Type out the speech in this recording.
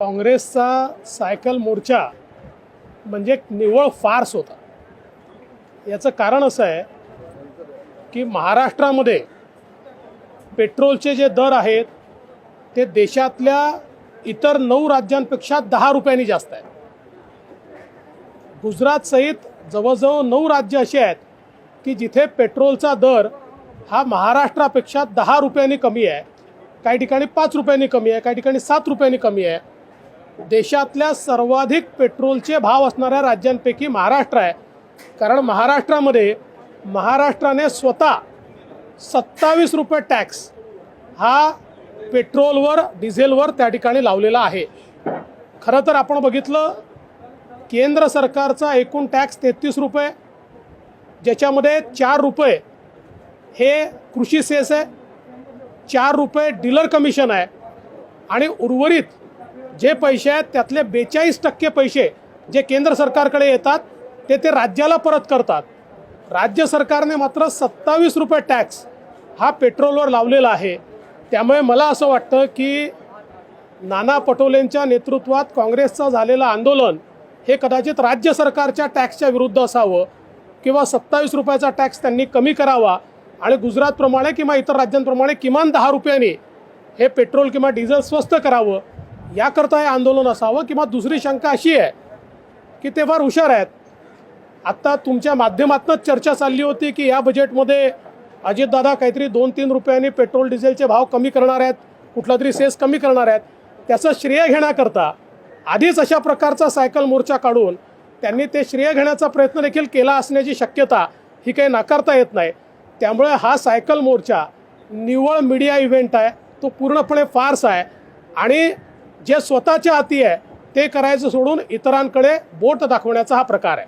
काँग्रेसचा सायकल मोर्चा म्हणजे एक निव्वळ फार्स होता. याचं कारण असं आहे की महाराष्ट्रामध्ये पेट्रोलचे जे दर आहेत ते देशातल्या इतर नऊ राज्यांपेक्षा दहा रुपयांनी जास्त आहेत. गुजरातसहित जवळजवळ नऊ राज्य अशी आहेत की जिथे पेट्रोलचा दर हा महाराष्ट्रापेक्षा दहा रुपयांनी कमी आहे काही ठिकाणी पाच रुपयांनी कमी आहे काही ठिकाणी सात रुपयांनी कमी आहे. देशातल्या सर्वाधिक पेट्रोलचे भाव असणाऱ्या राज्यांपैकी महाराष्ट्र आहे. कारण महाराष्ट्रामध्ये महाराष्ट्राने स्वतः सत्तावीस रुपये टॅक्स हा पेट्रोलवर डिझेलवर त्या ठिकाणी लावलेला आहे. खरं तर आपण बघितलं केंद्र सरकारचा एकूण टॅक्स तेहतीस रुपये ज्याच्यामध्ये चार रुपये हे कृषी सेस आहे चार रुपये डीलर कमिशन आहे आणि उर्वरित जे पैसे आहेत त्यातले बेचाळीस टक्के पैसे जे केंद्र सरकारकडे येतात ते ते राज्याला परत करतात. राज्य सरकारने मात्र सत्तावीस रुपये टॅक्स हा पेट्रोलवर लावलेला आहे. त्यामुळे मला असं वाटतं की नाना पटोलेंच्या नेतृत्वात काँग्रेसचं झालेलं आंदोलन हे कदाचित राज्य सरकारच्या टॅक्सच्या विरुद्ध असावं किंवा सत्तावीस रुपयाचा टॅक्स त्यांनी कमी करावा आणि गुजरातप्रमाणे किंवा इतर राज्यांप्रमाणे किमान दहा रुपयांनी हे पेट्रोल किंवा डिझेल स्वस्त करावं याकरता हे आंदोलन असावं किंवा दुसरी शंका अशी आहे की ते फार हुशार आहेत. आत्ता तुमच्या माध्यमातूनच चर्चा चालली होती की या बजेटमध्ये अजितदादा काहीतरी दोन तीन रुपयांनी पेट्रोल डिझेलचे भाव कमी करणार आहेत कुठला तरी सेस कमी करणार आहेत. त्याचं श्रेय घेण्याकरता आधीच अशा प्रकारचा सायकल मोर्चा काढून त्यांनी ते श्रेय घेण्याचा प्रयत्न देखील केला असण्याची शक्यता ही काही नाकारता येत नाही. त्यामुळे हा सायकल मोर्चा निव्वळ मीडिया इव्हेंट आहे. तो पूर्णपणे फार्स आहे. आणि जे स्वतःच्या हाती आहे ते करायचं सोडून इतरांकडे बोट दाखवण्याचा हा प्रकार आहे.